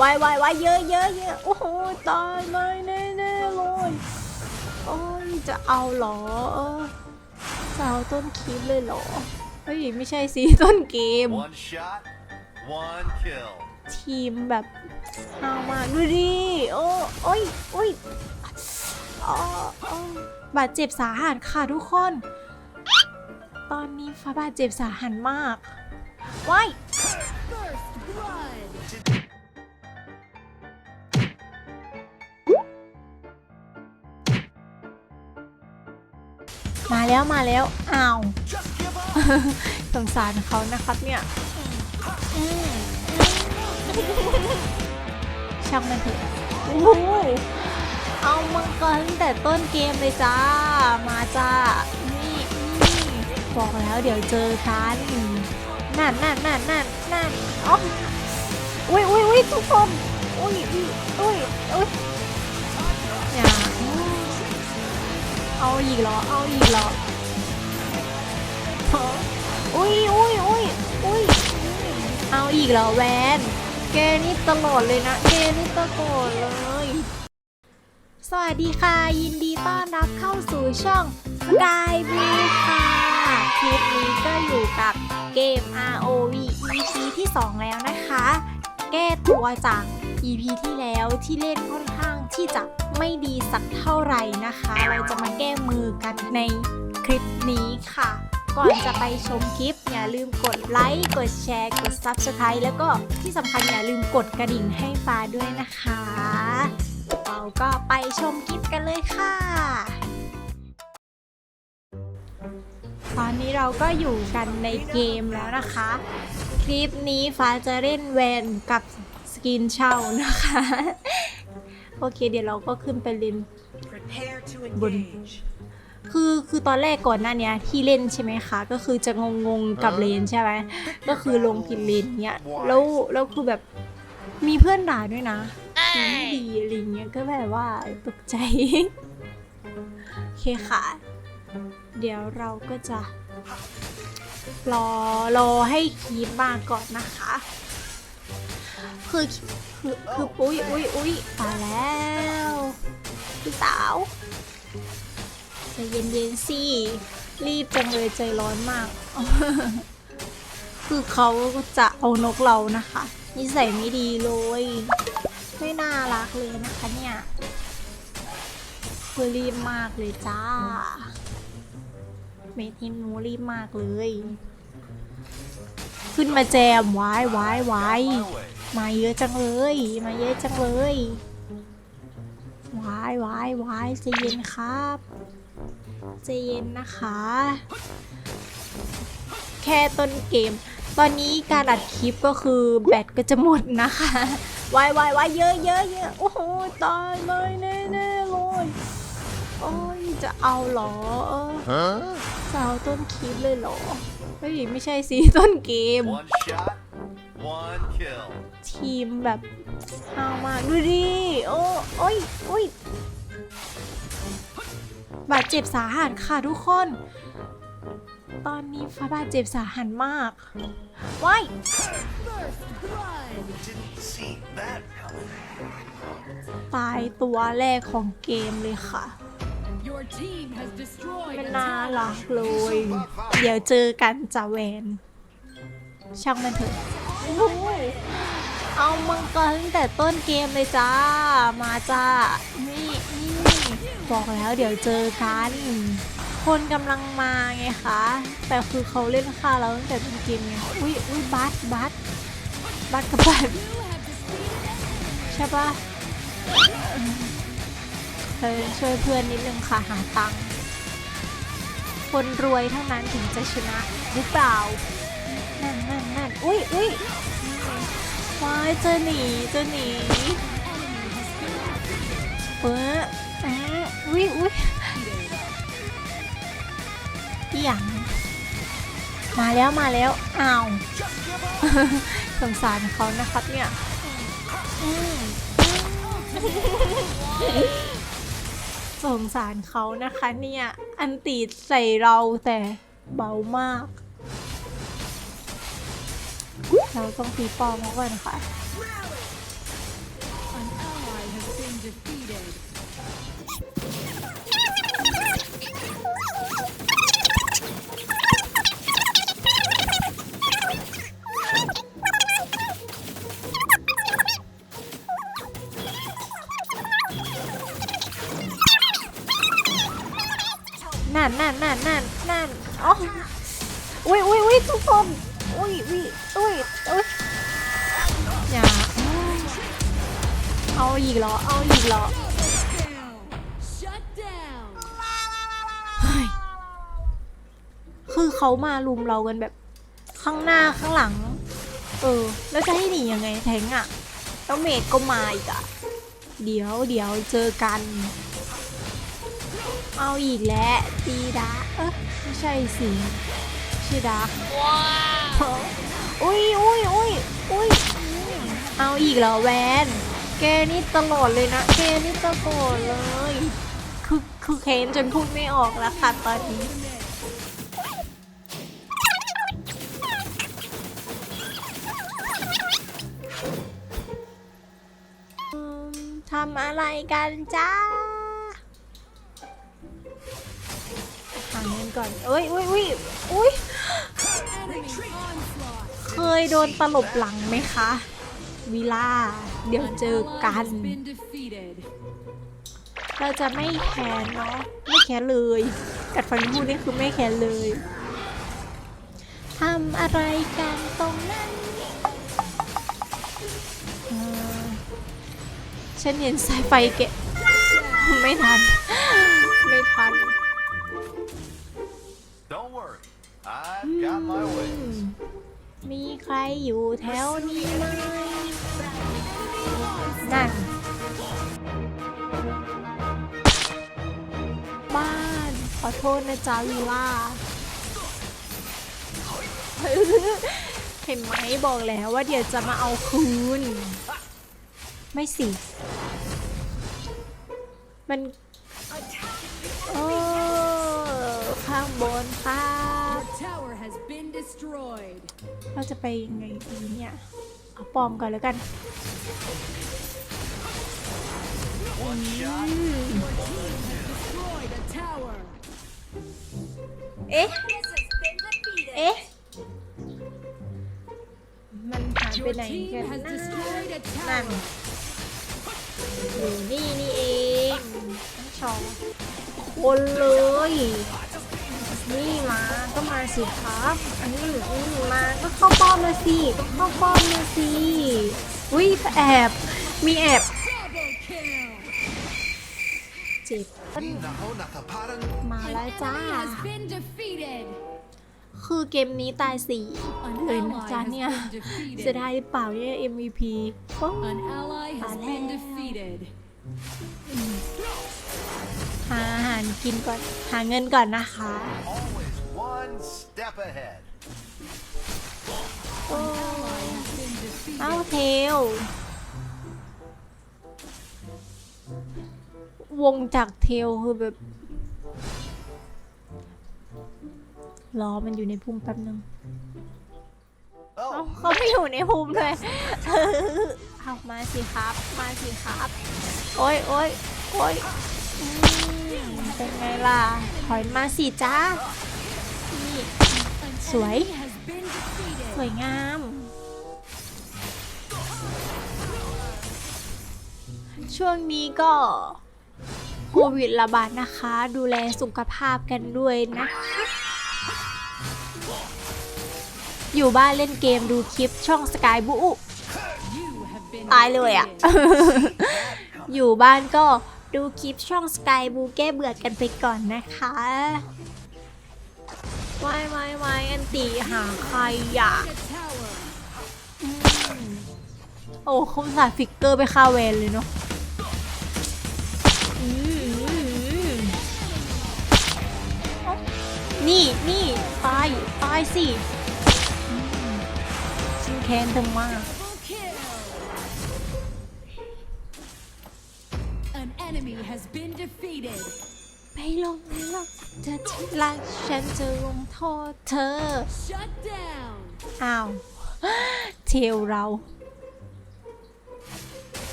วายวายวายเยอะเยอะเยอะโอ้โหตายเลยแน่แน่ๆเลยโอ้ยจะเอาเหรอเออจะเอาต้นคลิปเลยเหรอเฮ้ยไม่ใช่สิต้นเกม One shot, one kill. ทีมแบบฮาวมากดูดิโอ้โอ้ยโอ้ยอ๋ออ๋อบาดเจ็บสาหัสค่ะทุกคน ตอนนี้ฟ้าบาดเจ็บสาหัสมากว้าย แล้วมาแล้วอ้าว Just give up. สงสารเขานะครับเนี่ยอืมช่างมันเถอะโอ้โหเอามังกรตั้งแต่ต้นเกมเลยจ้า มาจ้านี่นี่บอกแล้วเดี๋ยวเจอกันนั่นนั่นนั่นนั่นนั่นอ๋ออุ้ยอุ้ยอุ้ยทุกคนอุ้ยอุ้ยอุ้ย เอาอีกเหรอ เอาอีกเหรออุ้ยอุ้ยอุ้ยอุ้ยเอาอีกเหรอแวน แกนี่ตลอดเลยนะ แกนี่ตลอดเลย สวัสดีค่ะ ยินดีต้อนรับเข้าสู่ช่อง Sky Blue ค่ะ คลิปนี้ก็อยู่กับเกม ROV EP ที่ 2 แล้วนะคะ แก้ตัวจาก EP ที่แล้วที่เล่นค่อนข้างที่จะไม่ดีสักเท่าไหร่นะคะ เราจะมาแก้มือกันในคลิปนี้ค่ะ ก่อนจะไปชมคลิป อย่าลืมกดไลค์ กดแชร์ กด Subscribe แล้วก็ที่สำคัญอย่าลืมกดกระดิ่งให้ฟ้าด้วยนะคะ เราก็ไปชมคลิปกันเลยค่ะ ตอนนี้เราก็อยู่กันในเกมแล้วนะคะ คลิปนี้ฟ้าจะเล่นแวนกับ สกินเช่านะคะ โอเคเดี๋ยวเราก็ขึ้นไปเล่น Prepare to Bun. engage. คือคือตอนแรกก่อนหน้าเนี้ยที่เล่นใช่ไหมคะ ก็คือจะงงงๆกับเลนใช่ไหมก็คือลงผิดเลนเนี้ยแล้วแล้วคือแบบมีเพื่อนด่าด้วยนะทีมไม่ดีอะไรเงี้ยก็แบบว่าตกใจโอเคค่ะ เดี๋ยวเราก็จะรอรอให้คีบมาก่อนนะคะ คือคือคือปุ้ยอุ้ยอุ้ยตายแล้วพี่สาวใจเย็นๆสิรีบจังเลยใจร้อนมาก คือเขาจะเอานกเรานะคะนิสัยไม่ดีเลยไม่น่ารักเลยนะคะเนี่ยคือรีบมากเลยจ้าเมทินหนูรีบมากเลย ขึ้นมาแจมไว้ไว้ไว้ My way. มาเยอะจังเลย มาเยอะจังเลยวายวายวายใจเย็นครับใจเย็นนะคะ แค่ต้นเกม ตอนนี้การอัดคลิปก็คือแบตก็จะหมดนะคะวายวายวายเยอะเยอะเยอะโอ้โหตายเลยแน่แน่ๆเลยโอ้ยจะเอาเหรอเออ Huh? จะเอาต้นคลิปเลยเหรอเฮ้ยไม่ใช่สิต้นเกม One shot, one kill. ทีมแบบเอามากดูดิโอ้โอ้ยโอ้ยบาดเจ็บสาหัสค่ะทุกคน ตอนนี้ฟ้าบาดเจ็บสาหัสมากว้ายตายตัวแรกของเกมเลยค่ะ Your team has destroyed ไม่ a น่ารักเลย เดี๋ยวเจอกันจาแวน ช่างมันเถอะ เอามังกรตั้งแต่ต้นเกมเลยจ้า มาจ้า นี่นี่บอกแล้วเดี๋ยวเจอกัน คนกำลังมาไงคะ แต่คือเขาเล่นค่าเราตั้งแต่ต้นเกมไง อุ้ยอุ้ยบัสบัสบัสกับบัสใช่ปะเออช่วยเพื่อนนิดนึงค่ะหาตังค์คนรวยเท่านั้นถึงจะชนะหรือเปล่า นั่นนั่นนั่นอุ้ยอุ้ย ว้ายเจะหนีเจะหนีเออเอออุ้ยอุ้ยอย่างมาแล้วมาแล้วอ้าวสงสารเขานะครับเนี่ยสงสารเขานะคะเนี่ย อันตีใส่เราแต่เบามาก เราต้องตีปอมก่อนค่ะ An ally has นั่นนั่นนั่นนั่นนั่นอ๋ออุ้ยอุ้ยอุ้ยทุกคนอุ้ยอุ้ย อเอาอีกเหรอ Down. Shut down. เฮ้ยคือเขามาลุมเรากันแบบ ข้างหน้าข้างหลัง เออ แล้วจะให้หนียังไงแทงอะแล้วเมดก็มาอีกอะเดี๋ยวเดี๋ยวเจอกัน เอาอีกแล้วตีดาเออไม่ใช่สิชื่อดาว้าวอุ้ยอุ้ยอุ้ยอุ้ยเอาอีกแล้วแวน แกนี่ตลอดเลยนะแกนี่ตลอดเลย คือคือเคนจนพูดไม่ออกแล้วค่ะตอนนี้ทำอะไรกันจ้าหาเงินก่อนเอ้ยอุ้ยอุ้ยอุ้ยเคยโดนตลบหลังไหมคะ วิล่า เดี๋ยว An เจอ ally กัน has been defeated. เราจะไม่แค้นเนาะไม่แค้นเลย กัดฟันพูดนี่คือไม่แค้นเลยทำอะไรกันตรงนั้นเอ่อฉันเห็นสายไฟเกะไม่ทัน ไม่ทัน Don't worry. I've got my อื ways. มมีใครอยู่แถวนี้ไหม นั่นบ้าน ขอโทษนะจ๊ะวิล่า เห็นไหมบอกแล้วว่าเดี๋ยวจะมาเอาคืน ไม่สิ มันเออข้างบนครับ Your tower has been destroyed. เราจะไปยังไงดีเนี่ย เอาปลอมก่อนแล้วกัน เอ๊ะ เอ๊ะ มันหายไปไหนกันนะนั่นอยู่นี่นี่เองทั้งชองคนเลย นี่มา ก็มาสิครับอันนี้อืมมา ก็เข้าป้อมเลยสิ ก็เข้าป้อมเลยสิ อุ้ยแอบ มีแอบ มาแล้วจ้า คือเกมนี้ตายสี่เลยนะจ๊ะเนี่ยเสีดายเปล่าเนี่ย MVP ป้องตายแล้วหาอาหารกินก่อน หาเงินก่อนนะคะเอ้าเทล วงจากเทลคือแบบรอมันอยู่ในภูมิแป๊บนึงเอ้า Oh, เขาไม่อยู่ในภูมิเลยเอามาสิครับ มาสิครับ โอ้ยโอ้ยโอ้ยอืมเป็นไงล่ะ ถอยมาสิจ้านี่สวย Enemy has been defeated. สวยงาม ช่วงนี้ก็ โควิดระบาดนะคะ ดูแลสุขภาพกันด้วยนะคะ อยู่บ้านเล่นเกมดูคลิปช่องสกายบู You have been ตายเลยอะ่ะ defeated. อยู่บ้านก็ดูคลิปช่องสกายบูแก้เบื่อกันไปก่อนนะคะวายวายวายอันตีหาใครอยาก A tower. โอ้เขาใส่ฟิกเกอร์ไปค่าเวนเลยเนาะ นี่นี่ตายตายสิอืมฉันแค้นเธอมาก Double kill. An enemy has been defeated. ไปลงไปลงเธอที่รักฉันจะลงโทษเธอ Shut down. อ้าว เทลเรา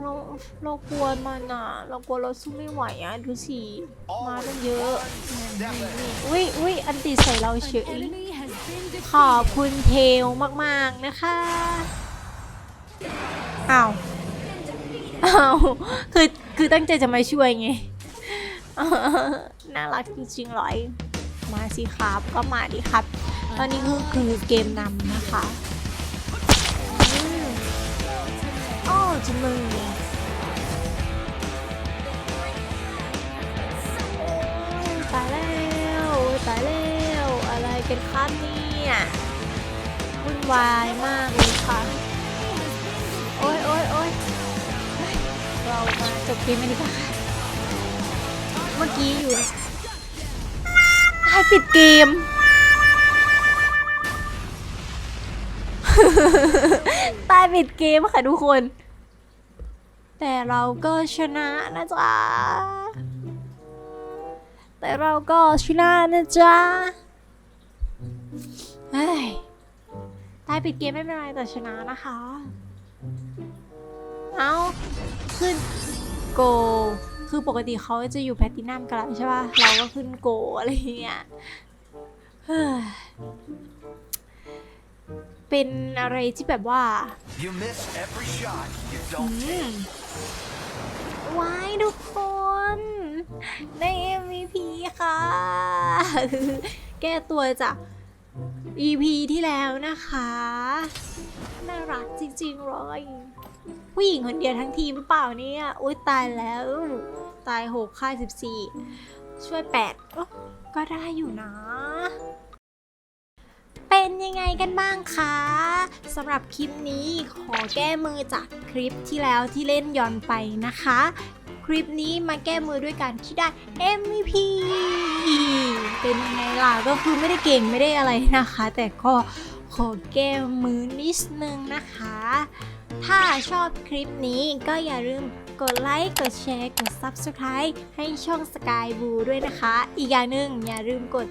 เราเรากลัวมันอะ เรากลัวเราสู้ไม่ไหวอะดูสิมาตั้งเยอะ step ahead. อุ้ยอุ้ยอันติใส่เราเฉ An ย enemy has been ขอบ defeated. คุณเทลมากๆนะคะอ้าวอ้าวคือคือตั้งใจจะมาช่วยไงเน่ารักจริงๆเลยมาสิครับก็มาดิครับ ตอนนี้คือคือเกมนำนะคะ จังเลยโอ้ยตายแล้วตายแล้วอะไรกันครับเนี่ยวุ่นวายมากเลยค่ะ โอ้ยโอ้ยโอ้ยเรามาจบเกมกันดีกว่าค่ะเมื่อกี้อยู่ในให้ปิดเกมตายปิดเกมค่ะทุกคน แต่เราก็ชนะนะจ๊ะ แต่เราก็ชนะนะจ๊ะ เฮ้ย ตายปิดเกมไม่เป็นไรแต่ชนะนะคะ เอาขึ้นโก คือปกติเขาจะอยู่แพลตตินัมกันแล้วใช่ป่ะ เราก็ขึ้นโกอะไรอย่างเงี้ยเฮ้ยเป็นอะไรที่แบบว่า You miss every shot you don't อืม take. ว้ายทุกคนได้ MVP ค่ะ แก้ตัวจาก EP ที่แล้วนะคะ น่ารักจริงๆเลยผู้หญิงคนเดียวทั้งทีมหรือเปล่าเนี่ยอุ้ยตายแล้ว ตายหกค่ายสิบสี่ช่วยแปดก็ได้อยู่นะ เป็นยังไงกันบ้างคะสำหรับคลิปนี้ขอแก้มือจากคลิปที่แล้วที่เล่นย้อนไปนะคะ คลิปนี้มาแก้มือด้วยการที่ได้ MVP เป็นยังไงล่ะก็คือไม่ได้เก่งไม่ได้อะไรนะคะ แต่ก็ขอแก้มือนิดนึงนะคะ ถ้าชอบคลิปนี้ก็อย่าลืมกดไลค์ กดแชร์ กด Subscribe ให้ช่อง Sky Blue ด้วยนะคะ อีกอย่างหนึ่งอย่าลืมกด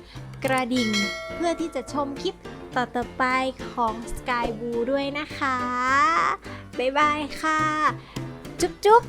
กระดิ่งเพื่อที่จะชมคลิป ต่อๆไปของ Sky Blue ด้วยนะคะ บ๊ายบายค่ะ จุ๊บจุ๊บ